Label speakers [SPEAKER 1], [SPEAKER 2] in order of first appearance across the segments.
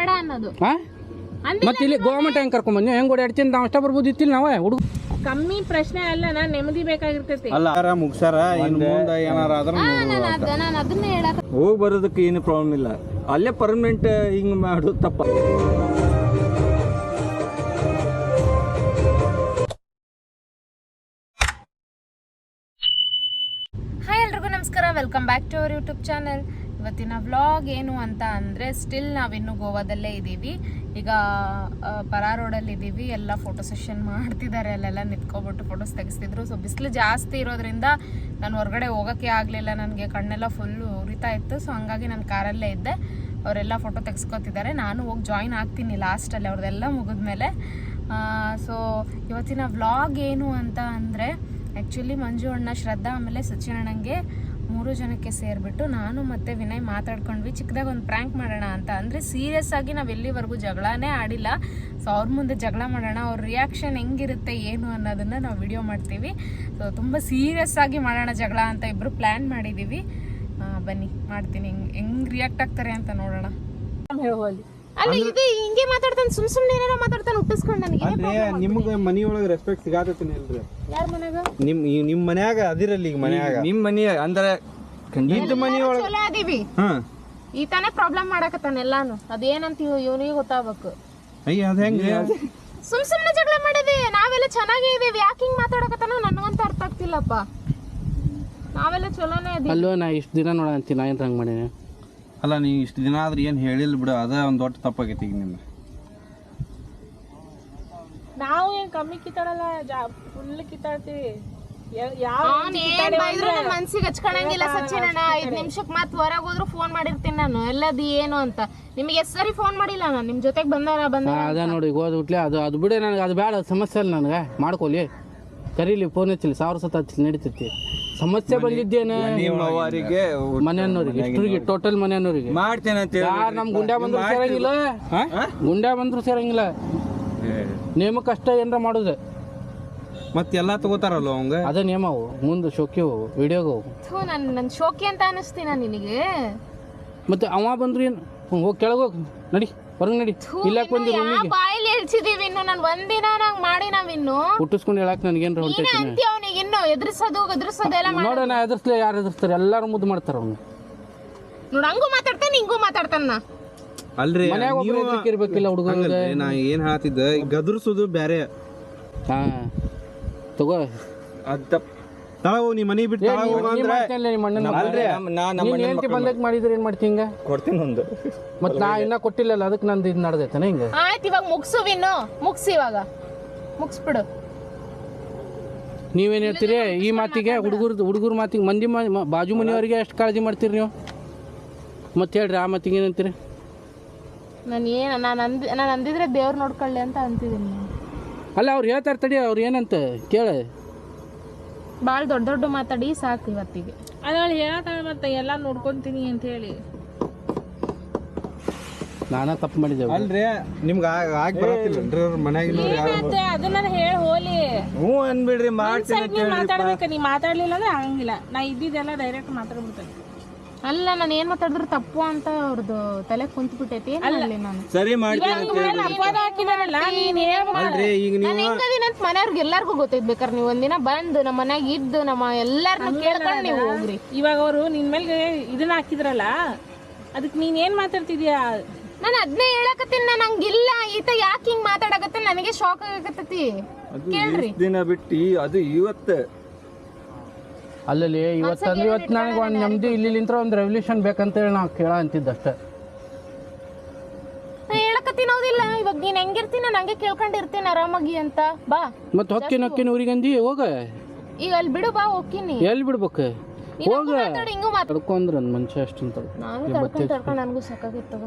[SPEAKER 1] ಬೇಡ ಅನ್ನೋದು.
[SPEAKER 2] ಹಾ ಮತ್ತೆ ಇಲ್ಲಿ ಗೋರ್ಮೆಂಟ್ ಹೆಂಗ್ ಕರ್ಕೊಂಡ್ ಬಂದ್ವಿ ಹೆಂಗ್ ಓಡಾಡ್ತೀನಿ ನಾವು ಅಷ್ಟ ಬರ್ಬೋದಿತ್ತಿಲ್ಲ ನಾವೇ ಹುಡುಗ.
[SPEAKER 1] ಕಮ್ಮಿ ಪ್ರಶ್ನೆ ಅಲ್ಲ ನಾನ್ ನೆಮ್ಮದಿ ಬೇಕಾಗಿರ್ತೈತಿ.
[SPEAKER 3] ಅಲ್ಲ ಮುಗ್ಸಾರ ಇನ್ ಮುಂದೆ ಏನಾರ ಆದ್ರ
[SPEAKER 1] ನಾನು ಅದ ನಾನು ಅದನ್ನ ಹೇಳಕ್
[SPEAKER 3] ಹೋಗಿ ಬರೋದಕ್ಕೆ ಏನು ಪ್ರಾಬ್ಲಮ್ ಇಲ್ಲ. ಅಲ್ಲೇ ಪರ್ಮನೆಂಟ್ ಹಿಂಗ್ ಮಾಡೋದು ತಪ್ಪ.
[SPEAKER 1] ಹಾಯ್ ಎಲ್ರಿಗೂ ನಮಸ್ಕಾರ. Welcome back to our YouTube channel ಇವತ್ತಿನ ವ್ಲಾಗ್ ಏನು ಅಂತ ಅಂದರೆ ಸ್ಟಿಲ್ ನಾವಿನ್ನು ಗೋವಾದಲ್ಲೇ ಇದ್ದೀವಿ. ಈಗ ಪರಾ ರೋಡಲ್ಲಿ ಇದ್ದೀವಿ ಎಲ್ಲ ಫೋಟೋ ಸೆಷನ್ ಮಾಡ್ತಿದ್ದಾರೆ. ಅಲ್ಲೆಲ್ಲ ನಿಂತ್ಕೊಬಿಟ್ಟು ಫೋಟೋಸ್ ತೆಗೆಸ್ತಿದ್ರು. ಸೊ ಬಿಸಿಲು ಜಾಸ್ತಿ ಇರೋದ್ರಿಂದ ನಾನು ಹೊರಗಡೆ ಹೋಗೋಕ್ಕೆ ಆಗಲಿಲ್ಲ. ನನಗೆ ಕಣ್ಣೆಲ್ಲ ಫುಲ್ಲು ಉರಿತಾ ಇತ್ತು. ಸೊ ಹಂಗಾಗಿ ನಾನು ಕಾರಲ್ಲೇ ಇದ್ದೆ. ಅವರೆಲ್ಲ ಫೋಟೋ ತೆಗೆಸ್ಕೊತಿದ್ದಾರೆ. ನಾನು ಹೋಗಿ ಜಾಯಿನ್ ಆಗ್ತೀನಿ ಲಾಸ್ಟಲ್ಲಿ ಅವ್ರದ್ದೆಲ್ಲ ಮುಗಿದ್ಮೇಲೆ. ಸೊ ಇವತ್ತಿನ ವ್ಲಾಗ್ ಏನು ಅಂತ ಅಂದರೆ ಆ್ಯಕ್ಚುಲಿ ಮಂಜು ಅಣ್ಣ ಶ್ರದ್ಧಾ ಆಮೇಲೆ ಸಚಿನ್ ಅಣ್ಣಂಗೆ ಮೂರು ಜನಕ್ಕೆ ಸೇರಿಬಿಟ್ಟು ನಾನು ಮತ್ತು ವಿನಯ್ ಮಾತಾಡ್ಕೊಂಡ್ವಿ. ಚಿಕ್ಕದಾಗ ಒಂದು ಪ್ರ್ಯಾಂಕ್ ಮಾಡೋಣ ಅಂತ. ಅಂದರೆ ಸೀರಿಯಸ್ ಆಗಿ ನಾವು ಎಲ್ಲಿವರೆಗೂ ಜಗಳನೇ ಆಡಿಲ್ಲ. ಸೊ ಅವ್ರ ಮುಂದೆ ಜಗಳ ಮಾಡೋಣ, ಅವ್ರ ರಿಯಾಕ್ಷನ್ ಹೆಂಗಿರುತ್ತೆ, ಏನು ಅನ್ನೋದನ್ನು ನಾವು ವಿಡಿಯೋ ಮಾಡ್ತೀವಿ. ಸೊ ತುಂಬ ಸೀರಿಯಸ್ ಆಗಿ ಮಾಡೋಣ ಜಗಳ ಅಂತ ಇಬ್ಬರು ಪ್ಲ್ಯಾನ್ ಮಾಡಿದ್ದೀವಿ ಬನ್ನಿ, ಮಾಡ್ತೀನಿ. ಹೆಂಗೆ ಹೆಂಗೆ ರಿಯಾಕ್ಟ್ ಆಗ್ತಾರೆ ಅಂತ ನೋಡೋಣ. ಅಲ್ಲ ಇದು ಹಿಂಗೆ ಮಾತಾಡ್ತಾನೆ ಸುಮ್ ಸುಮ್ನೆ ಏನಾರ ಮಾತಾಡ್ತಾನೆ ಹುಟ್ಟಿಸ್ಕೊಂಡು ನನಗೆ
[SPEAKER 3] ಅಲ್ರಿ ನಿಮ್ಗೆ ಮನಿಯೊಳಗೆ ರೆಸ್ಪೆಕ್ಟ್ ಸಿಗಾತೈತಿ ಇಲ್ರಿ
[SPEAKER 1] ಯಾರ ಮನ್ಯಾಗ
[SPEAKER 3] ನಿಮ್ ಈ- ನಿಮ್ ಮನ್ಯಾಗ ಅದಿರಲ್ಲ ಈಗ ಮನ್ಯಾಗ.
[SPEAKER 4] ನಿಮ್ ಮನಿ ಅಂದ್ರೆ
[SPEAKER 3] ಇದ್ದ ಮನಿಯೊಳಗೆ
[SPEAKER 1] ಚಲೋ ಅದೀವಿ.
[SPEAKER 3] ಹಾ.
[SPEAKER 1] ಈ ತಾನೇ ಪ್ರಾಬ್ಲಮ್ ಮಾಡಾಕತ್ತಾನ ಎಲ್ಲಾನು. ಅದೇನಂತ ಇವನಿಗೆ ಗೊತ್ತಾಗ್ಬೇಕು.
[SPEAKER 3] ಅಯ್ಯ ಅದ ಹೆಂಗ?
[SPEAKER 1] ಸುಮ್ ಸುಮ್ನೆ ಜಗಳ ಮಾಡಿದೆ. ನಾವೆಲ್ಲ ಚೆನ್ನಾಗೇ ಇದೀವಿ. ಯಾಕೆ ಹಿಂಗ್ ಮಾತಾಡಕತ್ತಾನ ನನಗಂತ ಅರ್ಥ ಆಗ್ತಿಲ್ಲಪ್ಪ. ನಾವೆಲ್ಲ ಚಲೋನೇ ಅದೀವಿ
[SPEAKER 2] ಅಲ್ಲೋ ನಾ ಇಷ್ಟು ದಿನ ನೋಡ ಅಂತೀನಿ. ನಾ ಏನ್ ಹಂಗ ಮಾಡೀನಿ?
[SPEAKER 3] ಅಲ್ಲ ನೀ ಇಷ್ಟು ದಿನ ಆದ್ರೆ ಏನು ಹೇಳಿಲ್ಲ ಬಿಡು ಅದ ಒಂದು ದೊಡ್ಡ ತಪ್ಪಾಗೈತಿ ಈಗ ನಿಮ್ಗೆ.
[SPEAKER 5] ನಾವು ಏನ್ ಕಮ್ಮಿ ಕಿತ್ತಾಡಲ್ಲ ಫುಲ್ ಕಿತ್ತಾಡ್ತೀವಿ.
[SPEAKER 1] ಬೈದ್ರು ಮನ್ಸಿಗೆ ಹಚ್ಕೊಳಂಗಿಲ್ಲ ಸಚಿನ್ ಅಣ್ಣ. ಐದ್ ನಿಮಿಷಕ್ ಮತ್ ಹೊರಗ್ ಹೋದ್ರು ಫೋನ್ ಮಾಡಿರ್ತೀನಿ ನಾನು. ಎಲ್ಲದು ಏನು ಅಂತ. ನಿಮ್ಗೆ ಎಷ್ಟ್ ಸರಿ ಫೋನ್ ಮಾಡಿಲ್ಲ ನಾನು. ನಿಮ್ ಜೊತೆಗ್ ಬಂದವರ ಬಂದ
[SPEAKER 2] ಅದ ನೋಡಿ ಈಗ ಹೋದ್ ಹುಟ್ಲೆ ಅದು ಅದು ಬಿಡಿ ನನಗೆ ಅದು ಬೇಡ ಸಮಸ್ಯೆ ಅಲ್ಲ ನನಗೆ. ಮಾಡ್ಕೊಲಿ ಕರೀಲಿ ಫೋನ್ ಹಚ್ಚಲಿ ಸಾವಿರ ಸತ ಹಚ್ಚಲಿ ನಡೀತೈತಿ. ಸಮಸ್ಯೆ ಬಂದಿದ್ದೇನೆ.
[SPEAKER 4] ನಿಮ್ಮ ಅವರಿಗೆ
[SPEAKER 2] ಮನೆಯನ್ನೋರಿಗೆ ಇಷ್ಟರಿಗೆ ಟೋಟಲ್ ಮನೆಯನ್ನೋರಿಗೆ
[SPEAKER 4] ಮಾಡ್ತೇನೆ ಅಂತ
[SPEAKER 2] ಯಾರು ನಮ್ ಗುಂಡ್ಯಾ ಬಂದ್ರು ಸೇರಂಗಿಲ್ಲ? ಗುಂಡ್ಯಾ ಬಂದ್ರು ಸೇರಂಗಿಲ್ಲ. ನೇಮ ಕಷ್ಟ ಏನ್ರ ಮಾಡುದು.
[SPEAKER 3] ಮತ್ತೆಲ್ಲಾ ಎಲ್ಲಾ ತಗೋತಾರಲ್ಲ ಅವಂಗ?
[SPEAKER 2] ಅದೇ ನೇಮ ಅವು. ಮುಂದೆ ಶೋಕಿ ಹೋಗು ವಿಡಿಯೋಗೆ ಹೋಗು
[SPEAKER 1] ಥೂ ನನ್ ನನ್ ಶೋಕಿ ಅಂತ ಅನಿಸ್ತೀನ ನಿನಗೆ.
[SPEAKER 2] ಮತ್ತೆ ಅವ ಬಂದ್ರು ಏನು? ಹೋಗಿ ಕೆಳಗೆ ಹೋಗಿ. ನಡಿ ಹೊರಗೆ ನಡಿ. ಇಲ್ಲ ಬಂದಿ ರೂಮಿಗೆ
[SPEAKER 1] ಹೇಳ್ಸಿದೀವಿ ಇನ್ನು. ನಾನು ಒಂದಿನ ನಂಗ್ ಮಾಡಿ ನಾವಿನ್ನು.
[SPEAKER 2] ಹುಟ್ಟಿಸ್ಕೊಂಡು ಹೇಳಕ್ ನನಗೇನ್ರ
[SPEAKER 1] ನೀನೇ
[SPEAKER 2] ಹೊಂಟೈತಿ
[SPEAKER 1] ಅಂತೀಯ ಅವನಿಗೆ ಇನ್ನು. ಎದುರಿಸೋದು ಎದುರಿಸೋದು ಎಲ್ಲ ಮಾಡ.
[SPEAKER 2] ನೋಡೋಣ ಎದುರಿಸ್ಲಿ ಯಾರು ಎದುರಿಸ್ತಾರೆ? ಎಲ್ಲಾರು ಮುದ್ದು ಮಾಡ್ತಾರ ಅವ್ನು.
[SPEAKER 1] ನೋಡ್ ಹಂಗೂ ಮಾತಾಡ್ತಾನೆ ಹಿಂಗೂ ಮಾತಾಡ್ತಾನ
[SPEAKER 3] ಅಲ್ರಿ
[SPEAKER 2] ಮನ್ಯಾಗ ಒಬ್ರು
[SPEAKER 3] ನೀವು
[SPEAKER 2] ಇರ್ಬೇಕಿಲ್ಲ ಹುಡುಗ
[SPEAKER 3] ಹಂಗಲ್ರಿ, ನಾ ಏನ್ ಹೇಳ್ತಿದ್ದೆ? ಗದರ್ಸೋದು ಬ್ಯಾರೆ.
[SPEAKER 2] ಹಾ. ತಗೋ.
[SPEAKER 3] ಅದ್ ತಪ್ಪ ತಳ ಹೋಗ್ ನೀ ಮನಿ ಬಿಟ್ಟು ತಳ ಹೋಗ ಅಂದ್ರೆ
[SPEAKER 2] ನಿಮ್ಮ ಅಣ್ಣನ
[SPEAKER 4] ಅಲ್ರಿ. ನಾ ನಮ್ಮ
[SPEAKER 2] ನೀನ್ ಹೆಂಡತಿ ಬಂದಕ್ ಮಾಡಿದ್ರೆ ಏನ್ ಮಾಡ್ತಿ ಹಿಂಗ
[SPEAKER 4] ಕೊಡ್ತೀನಿ ಒಂದು.
[SPEAKER 2] ಮತ್ ನಾ ಇನ್ನ ಕೊಟ್ಟಿಲ್ಲಲ್ಲ ಅದಕ್ಕೆ ನಂದು ಇದು ನಡೆದೈತಾನೆ ಹಿಂಗ?
[SPEAKER 1] ಆಯ್ತು ಇವಾಗ ಮುಗ್ಸು ಇನ್ನು ಮುಗ್ಸಿ ಇವಾಗ. ಮುಗ್ಸ್ಬಿಡು.
[SPEAKER 2] ನೀವೇನ್ ಹೇಳ್ತೀರಿ? ಈ ಮಾತಿಗೆ ಹುಡುಗರು ಹುಡುಗರ ಮಾತಿಗೆ ಮಂದಿ ಬಾಜು ಮನೆಯವರಿಗೆ ಎಷ್ಟು ಕಾಳಜಿ ಮಾಡ್ತೀರಿ ನೀವು? ಮತ್ತೆ ಹೇಳ್ರಿ ಆ ಮಾತಿಗೆ ಏನಂತೀರಿ
[SPEAKER 1] ನಾನು ಏನು ನಾನು ಅಂದ್ ನಾನು ಅಂದಿದ್ರೆ ದೇವ್ರು ನೋಡ್ಕೊಳ್ಳಿ ಅಂತ ಅಂತಿದ್ದೀನಿ.
[SPEAKER 2] ಅಲ್ಲ ಅವ್ರು ಹೇಳ್ತಾರೆ ತಡಿ ಅವ್ರು ಏನಂತ ಕೇಳ.
[SPEAKER 1] ಭಾಳ ದೊಡ್ಡ ದೊಡ್ಡ ಮಾತಾಡಿ ಸಾಕು ಇವತ್ತಿಗೆ.
[SPEAKER 5] ಅದ್ರಲ್ಲಿ ಹೇಳತ್ತಾಳೆ ಮತ್ತೆ ಎಲ್ಲಾ ನೋಡ್ಕೊಂತೀನಿ ಅಂತ ಹೇಳಿ.
[SPEAKER 2] ನಾನಾ ತಪ್ಪು ಮಾಡಿದ್ದೇವೆ
[SPEAKER 3] ಅಲ್ರಿ ನಿಮ್ಗೆ ಆಗಿ ಬರತ್ತಿಲ್ಲ ಮನ್ಯಾಗಿನವ್ರು ಯಾರು
[SPEAKER 5] ಮತ್ತೆ ಅದನ್ನ ಹೇಳಿ ಹೋಲಿ.
[SPEAKER 4] ಹ್ಞೂ ಅನ್ಬಿಡ್ರಿ ಮಾಡ್ತೀನಿ
[SPEAKER 5] ಸೈಡ್ ನೀವ್ ಮಾತಾಡ್ಬೇಕ ನೀ ಮಾತಾಡ್ಲಿಲ್ಲ ಅಂದ್ರೆ ಆಗಂಗಿಲ್ಲ ನಾ ಇದ್ದಿದ್ದೆಲ್ಲ ಡೈರೆಕ್ಟ್ ಮಾತಾಡ್ಬಿಡ್ತೇನೆ.
[SPEAKER 1] ಅಲ್ಲ ನಾನು ಏನು ಮಾತಾಡಿದ್ರು ತಪ್ಪು ಅಂತ ಅವ್ರದ್ದು ತಲೆ ಕುಂತ್ ಬಿಟ್ಟೈತಿ ನಾನು?
[SPEAKER 4] ಸರಿ
[SPEAKER 3] ಈಗ
[SPEAKER 1] ಅಂತ ಮನೆಯವ್ರಿಗೆ ಎಲ್ಲಾರ್ಗೂ ಗೊತ್ತೈತ್ ಬೇಕಾರೆ ನೀವು ಒಂದಿನ ಬಂದು ನಮ್ಮ ಮನ್ಯಾಗ ಇದ್ದು ನಮ್ಮ ಎಲ್ಲಾರನ್ನ ಕೇಳ್ಕೊಂಡು ನೀವು ಹೋಗ್ರಿ.
[SPEAKER 5] ಇವಾಗ ಅವರು ನಿನ್ ಮೇಲೆ ಇದನ್ನ ಹಾಕಿದ್ರಲ್ಲ ಅದಕ್ಕೆ ನೀನ್ ಏನ್ ಮಾತಾಡ್ತಿದ್ಯಾ?
[SPEAKER 1] ನಾನು ಅದನ್ನೇ ಹೇಳಕತ್ತೀನಿ ನಾನು ಹಂಗಿಲ್ಲ. ಈತ ಯಾಕೆ ಹಿಂಗ್ ಮಾತಾಡಕತ್ತೆ? ನನಗೆ ಶಾಕ್ ಆಗಕತ್ತೈತಿ.
[SPEAKER 4] ದಿನ ಬಿಟ್ಟು ಅದು ಇವತ್ತು.
[SPEAKER 2] ಅಲ್ಲಲ್ಲಿ ಇವತ್ತು ಅಂದ್ರೆ ಇವತ್ತು ನನಗೆ ಒಂದು ನೆಮ್ಮದಿ ಇಲ್ಲಿಂತ್ರ ಒಂದು ರೆವಲ್ಯೂಷನ್ ಬೇಕಂತೇಳಿ ನಾವು ಕೇಳ ಅಂತಿದ್ದಷ್ಟೇ.
[SPEAKER 1] ಅಷ್ಟೇ ಹೇಳಕತ್ತೀನಿ ಹೌದಿಲ್ಲ. ಇವಾಗ ನೀನ್ ಹೆಂಗಿರ್ತೀನಿ ನಾನು ಹಂಗೆ ಕೇಳ್ಕೊಂಡಿರ್ತೀನಿ ಆರಾಮಾಗಿ ಅಂತ. ಬಾ.
[SPEAKER 2] ಮತ್ತೆ ಹೊಕ್ಕಿನ ಹೊಕ್ಕಿನ ಊರಿಗಂದಿ ಹೋಗ.
[SPEAKER 1] ಈಗ ಅಲ್ಲಿ ಬಿಡು ಬಾ ಹೋಗ್ತೀನಿ.
[SPEAKER 2] ಎಲ್ಲಿ ಬಿಡ್ಬೇಕು? ಹೋಗ.
[SPEAKER 1] ಮಾತಾಡಿ ಹಿಂಗೂ ಮಾತಾಡ
[SPEAKER 2] ತಡ್ಕೊಂಡ್ರ ಅಷ್ಟು ಮನುಷ್ಯ ಅಷ್ಟಂತ.
[SPEAKER 1] ನಾನು ತಡ್ಕೊಂಡು ತಡ್ಕೊಂಡು ನನಗೂ ಸಾಕಾಗಿತ್ತು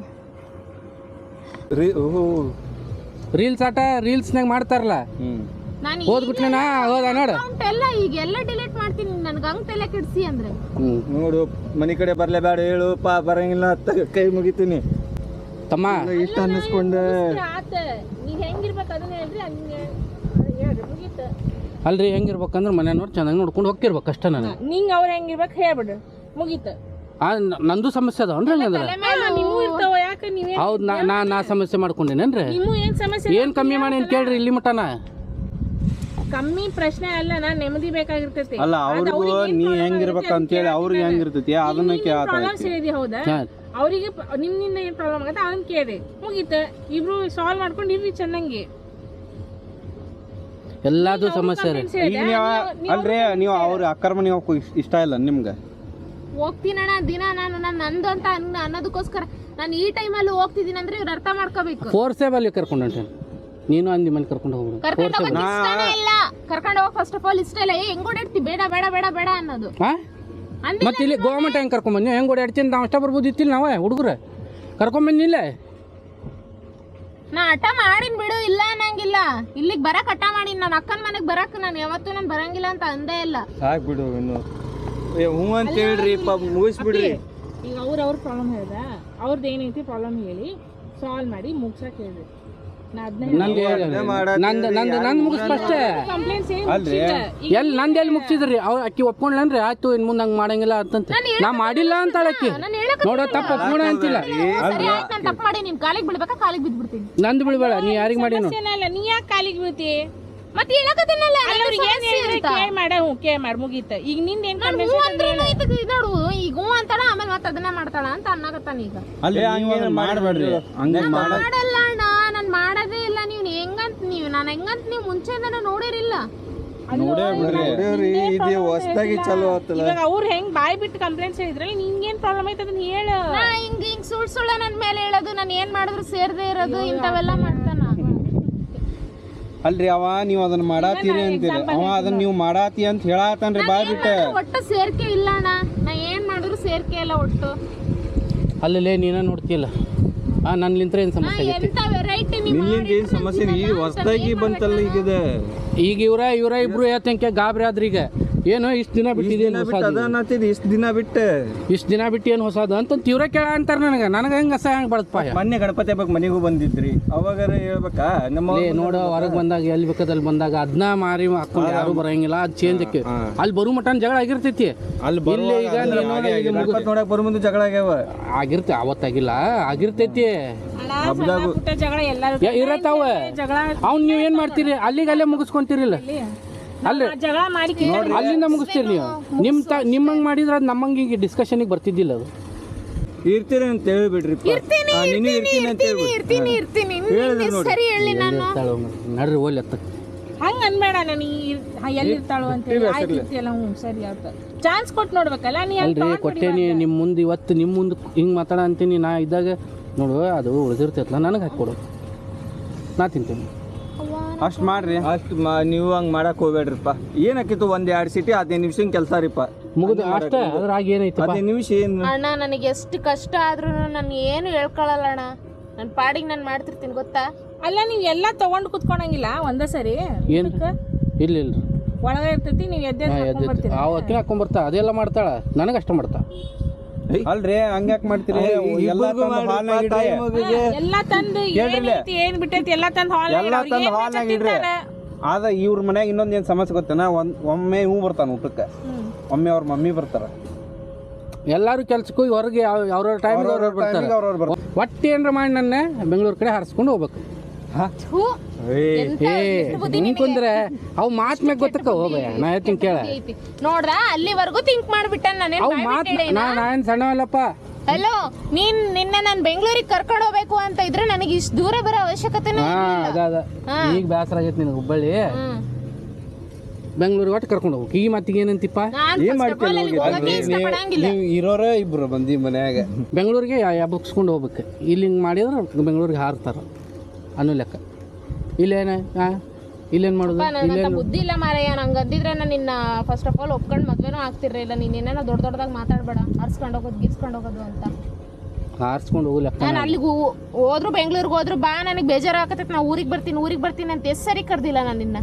[SPEAKER 2] ರೀಲ್ಸ್ ಆಟ ರೀಲ್ಸ್ನಾಗ ಮಾಡ್ತಾರಲ್ಲ?
[SPEAKER 4] ಹ್ಮ್.
[SPEAKER 1] ನಾನು
[SPEAKER 2] ಹೋದ್ಬಿಟ್ಲೆ ನಾ ಹೋದ ನೋಡು.
[SPEAKER 1] ಎಲ್ಲ ಈಗ ಎಲ್ಲ ಡಿಲೀಟ್ ಮಾಡ್ತೀನಿ. ನನ್ಗೆ ಹಂಗ್ ತಲೆ ಕೆಡ್ಸಿ ಅಂದ್ರೆ.
[SPEAKER 2] ಹ್ಮ್
[SPEAKER 4] ನೋಡು ಮನೆ ಕಡೆ ಬರ್ಲೇಬೇಡ ಹೇಳು ಪಾ ಬರಂಗಿಲ್ಲ ಅಂತ ಕೈ ಮುಗಿತೀನಿ.
[SPEAKER 2] ತಮ್ಮ.
[SPEAKER 4] ಇಷ್ಟ ಅನ್ನಿಸ್ಕೊಂಡೆ.
[SPEAKER 5] ಆತ? ನೀವ್ ಹೆಂಗಿರ್ಬೇಕು ಅದನ್ನ ಹೇಳ್ರಿ ಹಂಗೆ ಹೇಳ್ರಿ ಮುಗೀತ.
[SPEAKER 2] ಅಲ್ರಿ ಹೆಂಗಿರ್ಬೇಕಂದ್ರೆ ಮನೆ ನೋಡಿ ಚೆನ್ನಾಗಿ ನೋಡ್ಕೊಂಡು ಹೋಗ್ತಿರ್ಬೇಕು ಅಷ್ಟೇ ನಾನು.
[SPEAKER 5] ನಿಂಗ್ ಅವ್ರ ಹೆಂಗಿರ್ಬೇಕು ಹೇಳ್ಬಿಡ್ರಿ ಮುಗೀತ.
[SPEAKER 2] ಆ ನ- ನಂದು ಸಮಸ್ಯೆ ಅದ ಅಂದ್ರೆ
[SPEAKER 5] ನಿಮ್ಮೂ ಇರ್ತಾವ ಯಾಕೆ ನೀವೇ
[SPEAKER 2] ಹೌದು ನಾ ನಾ ನಾ ಸಮಸ್ಯೆ ಮಾಡ್ಕೊಂಡೇನೇನ್ರಿ?
[SPEAKER 5] ನಿಮ್ಮೂ ಏನ್ ಸಮಸ್ಯೆ
[SPEAKER 2] ಏನು ಕಮ್ಮಿ ಮಾಡಿ ಅಂತ ಕೇಳ್ರಿ ಇಲ್ಲಿ ಮಟನ
[SPEAKER 5] ಕಮ್ಮಿ ಪ್ರಶ್ನೆ ಅಲ್ಲ ನಾ ನೆಮ್ಮದಿ ಬೇಕಾಗಿರ್ತೈತಿ.
[SPEAKER 3] ಅಲ್ಲ ಅವ್ರಿಗೂ ನೀ ಹೆಂಗಿರ್ಬೇಕು ಅಂತೇಳಿ ಅವ್ರಿಗೆ ಹೆಂಗಿರ್ತೈತಿ ಅದನ್ನ
[SPEAKER 5] ಪ್ರಾಬ್ಲಮ್ಸ್ ಹೇಳಿದಿ ಹೌದಾ? ಅವರಿಗೆ ನಿಮ್ಮಿಂದ ಏನ್ ಪ್ರಾಬ್ಲಮ್ ಆಗತ್ತೆ? ಅದನ್ನ ಕೇಳಿ ಮುಗೀತು. ಇಬ್ರು ಸಾಲ್ವ್ ಮಾಡ್ಕೊಂಡು ಇರ್ರಿ ಚೆನ್ನಾಗಿ.
[SPEAKER 2] ಎಲ್ಲಾದು ಸಮಸ್ಯೆ ರೀ.
[SPEAKER 3] ಈಗ ನೀವು ಅಲ್ರಿ ನೀವು ಅವ್ರ ಅಕ್ಕರ ಮನೆ ಇಷ್ಟ- ಇಲ್ಲ ನಿಮ್ಗೆ.
[SPEAKER 1] ಹೋಗ್ತೀನಣ್ಣ ದಿನ ನಾನು ನಾನು ನಂದು ಅಂತ ಅನ್ನ ಅನ್ನೋದಕ್ಕೋಸ್ಕರ ನಾನು ಈ ಟೈಮಲ್ಲಿ ಹೋಗ್ತಿದ್ದೀನಿ ಅಂದ್ರೆ ಇವ್ರು ಅರ್ಥ ಮಾಡ್ಕೋಬೇಕು.
[SPEAKER 2] ಫೋರ್ಸೇಬಲ್ ಕರ್ಕೊಂಡು ಹೊಂಟೇನೆ ನೀನು ಅಂದಿ ಮನೆ ಕರ್ಕೊಂಡು ಹೋಗ್ಬಿಡು.
[SPEAKER 1] ಕರ್ಕೊಂಡು ಇಷ್ಟನೇ ಇಲ್ಲ. ಕರ್ಕೊಂಡು ಹೋಗಕ್ ಫಸ್ಟ್ ಆಫ್ ಆಲ್ ಇಷ್ಟ ಇಲ್ಲ ಏ ಹೆಂಗ್ ಓಡಾಡ್ತಿ? ಬೇಡ ಬೇಡ ಬೇಡ ಬೇಡ ಅನ್ನೋದು.
[SPEAKER 2] ಹಾ? ಮತ್ತೆ ಇಲ್ಲಿ ಗೋರ್ಮೆಂಟ್ ಹೆಂಗೆ? ಕರ್ಕೊಂಬಂದು ಹೆಂಗೆ ಓಡಾಡ್ತೀನಿ ನಾವು ಅಷ್ಟ ಬರ್ಬೋದಿತ್ತಿಲ್ಲ ನಾವೇ ಹುಡುಗರು. ಕರ್ಕೊಂಬಂದಿಲ್ಲ
[SPEAKER 1] ನಾ ಹಠ ಮಾಡಿನ್ ಬಿಡು ಇಲ್ಲ ಅನ್ನಂಗಿಲ್ಲ. ಇಲ್ಲಿಗೆ ಬರಕ್ ಹಠ ಮಾಡಿನ್ ನಾನು. ಅಕ್ಕನ ಮನೆಗೆ ಬರಕ್ ನಾನು. ಯಾವತ್ತೂ ನಾನು ಬರಂಗಿಲ್ಲ ಅಂತ ಅಂದೇ ಇಲ್ಲ.
[SPEAKER 4] ಸಾಕ್ ಬಿಡು ಇನ್ನು. ಏ ಹ್ಞೂ ಅಂತ ಹೇಳ್ರಿ ಪ ಮುಗಿಸ್ಬಿಡ್ರಿ.
[SPEAKER 5] ಈಗ ಅವ್ರ ಅವ್ರ ಪ್ರಾಬ್ಲಮ್ ಹೇಳ್ದ? ಅವ್ರದ್ದು ಏನೈತಿ ಪ್ರಾಬ್ಲಮ್ ಹೇಳಿ ಸಾಲ್ವ್ ಮಾಡಿ ಮುಗ್ಸಕ್ಕೆ ಹೇಳ್ರಿ.
[SPEAKER 2] ನಂದು ನಂದು ನಂದು ನಂದು ಮುಗಿಸ್ಬಷ್ಟೇ
[SPEAKER 5] ಕಂಪ್ಲೇಂಟ್ಸ್
[SPEAKER 3] ಅಲ್ರಿ.
[SPEAKER 2] ಎಲ್ಲಿ ನಂದು ಎಲ್ಲಿ ಮುಗಿಸಿದ್ರಿ? ಅವ್ರು ಅಕ್ಕಿ ಒಪ್ಕೊಂಡ್ಲನ್ರಿ ಆಯ್ತು ಇನ್ ಮುಂದೆ ಹಂಗೆ ಮಾಡಂಗಿಲ್ಲ ಅಂತ ನಾ ಮಾಡಿಲ್ಲ ಅಂತ ಅಕ್ಕಿ. ನೋಡೋ ತಪ್ಪು ಒಪ್ಕೊಂಡ ಅಂತಿಲ್ಲ.
[SPEAKER 1] ಸರಿ ಆಯ್ತು ನಾನು ತಪ್ಪು ಮಾಡಿ ನಿನ್ ಕಾಲಿಗೆ ಬಿಡ್ಬೇಕಾ? ಕಾಲಿಗೆ ಬಿದ್ಬಿಡ್ತೀನಿ.
[SPEAKER 2] ನಂದು ಬಿಡ್ಬೇಡ ನೀ ಯಾರಿಗೆ ಮಾಡಿ ನೋಡಿ
[SPEAKER 5] ನೀ ಯಾಕೆ ಕಾಲಿಗೆ ಬೀಳ್ತಿ
[SPEAKER 1] ಮತ್ತೆ ಹೇಳಕತ್ತೀನಲ್ಲ?
[SPEAKER 5] ಕೇಳ್ ಮಾಡ ಹ್ಞೂ ಕೇಳ್ ಮಾಡ್ ಮುಗೀತ. ಈಗ ನಿಂದ ಏನ್
[SPEAKER 1] ನೋಡು. ಈಗ ಹ್ಞೂ ಅಂತಾಳ ಆಮೇಲೆ ಮತ್ತೆ ಅದನ್ನ ಮಾಡ್ತಾಳ ಅಂತ ಅನ್ನಕತ್ತಾನ ಈಗ.
[SPEAKER 3] ಅಲ್ಲಿ ಅದನ್ನ ಮಾಡ್ಬೇಡ್ರಿ. ಹಂಗೆ
[SPEAKER 1] ಮಾಡಲ್ಲ. ನಾನು ಹೆಂಗಂತ ನೀವು ಮುಂಚೆಯಿಂದನೂ ನೋಡಿರಿಲ್ಲ.
[SPEAKER 4] ಇದು ಹೊಸ್ದಾಗಿ ಚಲೋ ಆತಲ್ಲ.
[SPEAKER 5] ಇವಾಗ ಅವ್ರು ಹೆಂಗ್ ಬಾಯ್ ಬಿಟ್ಟು ಕಂಪ್ಲೇಂಟ್ಸ್ ಹೇಳಿದ್ರಲ್ಲಿ ನಿಂಗೇನ್ ಪ್ರಾಬ್ಲಮ್ ಐತೆ ಅದನ್ನ ಹೇಳ.
[SPEAKER 1] ನಾ ಹಿಂಗ ಹಿಂಗ್ ಸುಳ್ ಸುಳ್ಳ ನನ್ನ ಮೇಲೆ ಹೇಳೋದು ನಾನು ಏನ್ ಮಾಡಿದ್ರು ಸೇರದೇ ಇರೋದು ಇಂಥವೆಲ್ಲ ಮಾಡ್ತಾನ.
[SPEAKER 3] ಅಲ್ರಿ ಅವ ನೀವು ಅದನ್ನ ಮಾಡಾತೀರಿ ಅಂತೀರಿ. ಅವ ಅದನ್ನ ನೀವು ಮಾಡಾತಿ ಅಂತ ಹೇಳಾತನ್ರಿ ಬಾಯ್ ಬಿಟ್ಟು.
[SPEAKER 1] ಒಟ್ಟು ಸೇರ್ಕೆ ಇಲ್ಲ ಅಣ್ಣ. ನಾ ಏನ್ ಮಾಡಿದ್ರು ಸೇರ್ಕೆ ಇಲ್ಲ ಒಟ್ಟು.
[SPEAKER 2] ಅಲ್ಲಲ್ಲೇ ನೀನ ನೋಡ್ತಿಲ್ಲ ಆ ನನ್ಲಿಂತ್ರ ಏನು ಸಮಸ್ಯೆ ಆಗೈತಿ?
[SPEAKER 1] ಎಂತ ವೆರೈಟಿ ನೀವು
[SPEAKER 4] ನಿನ್ನಿಂದ ಏನ್ ಸಮಸ್ಯೆ? ಈಗ ಹೊಸ್ದಾಗಿ ಬಂತಲ್ಲ ಈಗ?
[SPEAKER 2] ಈಗ ಇವರ ಇವರ ಇಬ್ರು ಹೇಳ್ತಂಕೆ ಗಾಬರಿ ಆದ್ರಿ ಈಗ ಏನು ಇಷ್ಟು ದಿನ ಬಿಟ್ಟಿದ್ದೀನಿ
[SPEAKER 4] ದಿನ ಬಿಟ್ಟು ಅದ ಅನ್ನತ್ತಿದ್ ಇಷ್ಟ್ ದಿನ ಬಿಟ್ಟು.
[SPEAKER 2] ಇಷ್ಟು ದಿನ ಬಿಟ್ಟು ಏನು ಹೊಸದು ಅಂತ ತೀವ್ರ ಕೇಳ ಅಂತಾರೆ ನನಗೆ. ನನಗೆ ಹೆಂಗೆ ಅಸಹ್ಯ ಹಂಗೆ ಬಡದಪ್ಪ
[SPEAKER 4] ಮೊನ್ನೆ ಗಣಪತಿ ಹಬ್ಬಕ್ಕೆ ಮನೆಗೂ ಬಂದಿದ್ರಿ. ಅವಾಗಾರ ಹೇಳ್ಬೇಕಾ ನಮ್ಮ
[SPEAKER 2] ನೋಡು ಹೊರಗೆ ಬಂದಾಗ ಎಲ್ಲಿ ಬೇಕಾದಲ್ಲಿ ಬಂದಾಗ ಅದನ್ನ ಮಾರಿ ಹಾಕೊಂಡು ಯಾರು ಬರಂಗಿಲ್ಲ ಅದು ಚೇಂಜ್ ಆಕಿ ಅಲ್ಲಿ ಬರು ಮಟನ್ ಜಗಳ ಆಗಿರ್ತೈತಿ.
[SPEAKER 3] ಅಲ್ಲಿ
[SPEAKER 2] ಬರಲಿ ಈಗ
[SPEAKER 4] ನೋಡಕ್ ಬರೋ ಮುಂದೆ ಜಗಳ ಆಗ್ಯಾವ.
[SPEAKER 2] ಆಗಿರ್ತಿ ಅವತ್ತಾಗಿಲ್ಲ ಆಗಿರ್ತೈತಿ. ಇರತ್ತಾವ. ಅವ್ನು ನೀವು ಏನು ಮಾಡ್ತೀರಿ? ಅಲ್ಲಿಗೆ ಅಲ್ಲೇ ಮುಗಿಸ್ಕೊಂತೀರಿಲ್ಲ. ಅಲ್ಲೇ ಅಲ್ಲಿಂದ ಮುಗಿಸ್ತೀರಿ ನೀವು. ನಿಮ್ಮ ತ ನಿಮ್ಮಂಗೆ ಮಾಡಿದ್ರೆ ಅದು ನಮ್ಮಂಗೆ ಈಗ ಡಿಸ್ಕಷನಿಗೆ ಬರ್ತಿದ್ದಿಲ್ಲ ಅದು.
[SPEAKER 4] ಇರ್ತೀರಿ ಅಂತ ಹೇಳ್ಬಿಡ್ರಿ ನೀನು ಇರ್ತೀನಿ ಅಂತ ಹೇಳಿ
[SPEAKER 1] ಇರ್ತೀನಿ ಇರ್ತೀನಿ. ಸರಿ ಹೇಳಿ ನಾನು.
[SPEAKER 2] ನಡ್ರಿ ಓಲಿ ಅತ್ತ
[SPEAKER 5] ಹಂಗ ಅನ್ಬೇಡ ನಾನು ಎಲ್ಲಿ ಇರ್ತಾಳು ಅಂತ ಹೇಳಿ. ಆಯ್ತು ಇರ್ತೀಯಲ್ಲ ಹ್ಞೂ ಸರಿ ಆಯ್ತು. ಚಾನ್ಸ್ ಕೊಟ್ಟು ನೋಡ್ಬೇಕಲ್ಲ ನೀ
[SPEAKER 2] ಅಲ್ರಿ ಕೊಟ್ಟೇನಿ ನಿಮ್ಮ ಮುಂದೆ ಇವತ್ತು ನಿಮ್ಮ ಮುಂದೆ ಹಿಂಗೆ ಮಾತಾಡ ಅಂತೀನಿ ನಾ ಇದ್ದಾಗ ನೋಡು ಅದು ಉಳಿದಿರ್ತೈತಲ್ಲ ನನಗೆ ಹಾಕ್ಕೊಡು. ನಾ ತಿಂತೀನಿ.
[SPEAKER 3] ಅಷ್ಟ್ ಮಾಡ್ರಿ.
[SPEAKER 4] ಅಷ್ಟು ಮಾ ನೀವು ಹಂಗೆ ಮಾಡಕ್ ಹೋಗ್ಬೇಡ್ರಿಪ್ಪ. ಏನಾಕಿತ್ತು ಒಂದ್ ಎರಡು ಸಿಟಿ ಹದಿನೈದು ನಿಮಿಷ ಕೆಲಸ ರೀಪ
[SPEAKER 2] ಮುಗಿದು ಅಷ್ಟೇ? ಅದ್ರಾಗ ಏನೈತಪ್ಪ?
[SPEAKER 4] ಹದಿನೈದು ನಿಮಿಷ ಏನು?
[SPEAKER 1] ಅಣ್ಣ ನನಗೆ ಎಷ್ಟು ಕಷ್ಟ ಆದ್ರೂ ನಾನು ಏನು ಹೇಳ್ಕೊಳಲ್ಲ ಅಣ್ಣ. ನನ್ನ ಪಾಡಿಗೆ ನಾನು ಮಾಡ್ತಿರ್ತೀನಿ ಗೊತ್ತಾ?
[SPEAKER 5] ಅಲ್ಲ ನೀವು ಎಲ್ಲ ತಗೊಂಡ್ ಕುತ್ಕೊಳಂಗಿಲ್ಲ ಒಂದೇ ಸರಿ?
[SPEAKER 2] ಏನು? ಇಲ್ಲ ಇಲ್ರಿ
[SPEAKER 5] ಒಳಗೆ ಇರ್ತೈತಿ ನೀವು ಎದ್ದೆ
[SPEAKER 2] ನಾ ಎದ್ದು ಆ ಅಕ್ಕಿನ ಹಾಕೊಂಬರ್ತಾ ಅದೆಲ್ಲ ಮಾಡ್ತಾಳ. ನನಗೆ ಅಷ್ಟ ಮಾಡ್ತಾ.
[SPEAKER 3] ಅಲ್ರಿ ಹಂಗ್ಯಾಕ್ ಮಾಡ್ತೀರಿ? ಎಲ್ಲ ತಂದು ಹಾಲ್ನಾಗ ಇಡ್ರಿ.
[SPEAKER 5] ಎಲ್ಲ ತಂದು ಏನೈತಿ ಏನ್ ಬಿಟ್ಟೈತಿ ಎಲ್ಲ ತಂದು ಹಾಲ್
[SPEAKER 3] ಎಲ್ಲ ತಂದು ಹಾಲ್ನಾಗ ಇಡ್ರಿ. ಆದ ಇವ್ರ ಮನ್ಯಾಗ ಇನ್ನೊಂದ್ ಏನ್ ಸಮಸ್ಯೆ ಗೊತ್ತೇನ? ಒಂದ್ ಒಮ್ಮೆ ಇವ್ ಬರ್ತಾನ ಊಟಕ್ಕೆ. ಒಮ್ಮೆ ಅವ್ರ ಮಮ್ಮಿ ಬರ್ತಾರ.
[SPEAKER 2] ಎಲ್ಲರೂ ಕೆಲ್ಸಕ್ಕೂ ಹೊರಗೆ ಅವ್ರವ್ರ ಟೈಮ್ ಅವ್ರವ್ರು ಬರ್ತಾರೆ. ಒಟ್ಟು ಏನ್ರ ಮಾಡಿ ನನ್ನ ಬೆಂಗಳೂರು ಕಡೆ ಹಾರಿಸ್ಕೊಂಡು ಹೋಗ್ಬೇಕು. ಕುಂದ್ರೆ ಅವು ಮಾತ್ ಮ್ಯಾಗ ಗೊತ್ತಕ್ಕ ಹೋಗಯ್ಯ ನಾ ಹೇಳ್ತೀನಿ ಕೇಳ.
[SPEAKER 1] ನೋಡ್ರ ಅಲ್ಲಿವರೆಗೂ ತಿಂಕ್ ಮಾಡ್ಬಿಟ್ಟ ನಾನೇನು
[SPEAKER 2] ಅವು ಮಾತ್ ನಾ ನಾ ಏನು ಸಣ್ಣವಲ್ಲಪ್ಪ.
[SPEAKER 1] ಹಲೋ ನೀನ್ ನಿನ್ನ ನಾನು ಬೆಂಗಳೂರಿಗೆ ಕರ್ಕೊಂಡು ಹೋಗ್ಬೇಕು ಅಂತ ಇದ್ರೆ ನನಗೆ ಇಷ್ಟು ದೂರ ಬರೋ ಅವಶ್ಯಕತೆ
[SPEAKER 2] ಹಾ ಅದ ಅದ. ಈಗ ಬೇಸರ ಆಗೈತಿ ನಿನಗೆ ಹುಬ್ಬಳ್ಳಿ. ಬೆಂಗಳೂರಿಗೆ ಒಟ್ಟು ಕರ್ಕೊಂಡು ಹೋಗ್ಬೇಕು. ಈ ಮತ್ತಿಗೆ ಏನಂತಿಪ್ಪ?
[SPEAKER 1] ಏನ್
[SPEAKER 3] ನೀವು ಇರೋರೇ ಇಬ್ರು ಬಂದಿ ಮನ್ಯಾಗ.
[SPEAKER 2] ಬೆಂಗಳೂರಿಗೆ ಎಬ್ಬಕ್ಸ್ಕೊಂಡು ಹೋಗ್ಬೇಕು. ಇಲ್ಲಿ ಹಿಂಗೆ ಮಾಡಿದ್ರೆ ಬೆಂಗಳೂರಿಗೆ ಹಾರ್ತಾರ. ಅನ್ನೋ ಲೆಕ್ಕ. ಇಲ್ಲೇನ? ಹಾಂ? ಇಲ್ಲೇನು ಮಾಡೋದು?
[SPEAKER 1] ನನ್ನಂತ ಬುದ್ಧಿ ಇಲ್ಲ ಮಾರಯ್ಯ ನಂಗೆ ಅದಿದ್ರೆ ನಾನು ನಿನ್ನ ಫಸ್ಟ್ ಆಫ್ ಆಲ್ ಒಪ್ಕೊಂಡು ಮದ್ವೆನೂ ಆಗ್ತಿರ್ಲಿಲ್ಲ ನೀನ್ ಏನೇನೋ ದೊಡ್ಡ ದೊಡ್ಡದಾಗ ಮಾತಾಡ್ಬೇಡ. ಹರ್ಸ್ಕೊಂಡು ಹೋಗೋದು ಗೀಸ್ಕೊಂಡು ಹೋಗೋದು ಅಂತ.
[SPEAKER 2] ಹಾರಿಸ್ಕೊಂಡು ಹೋಗು ಲೆಕ್ಕ
[SPEAKER 1] ನಾನು. ಅಲ್ಲಿಗೆ ಹೋದ್ರು ಬೆಂಗಳೂರಿಗೆ ಹೋದ್ರು ಬಾ ನನಗೆ ಬೇಜಾರು ಆಗತ್ತೈತೆ ನಾ ಊರಿಗೆ ಬರ್ತೀನಿ ಊರಿಗೆ ಬರ್ತೀನಿ ಅಂತ ಎಷ್ಟು ಸರಿ ಕರ್ದಿಲ್ಲ ನಾನು ನಿನ್ನ.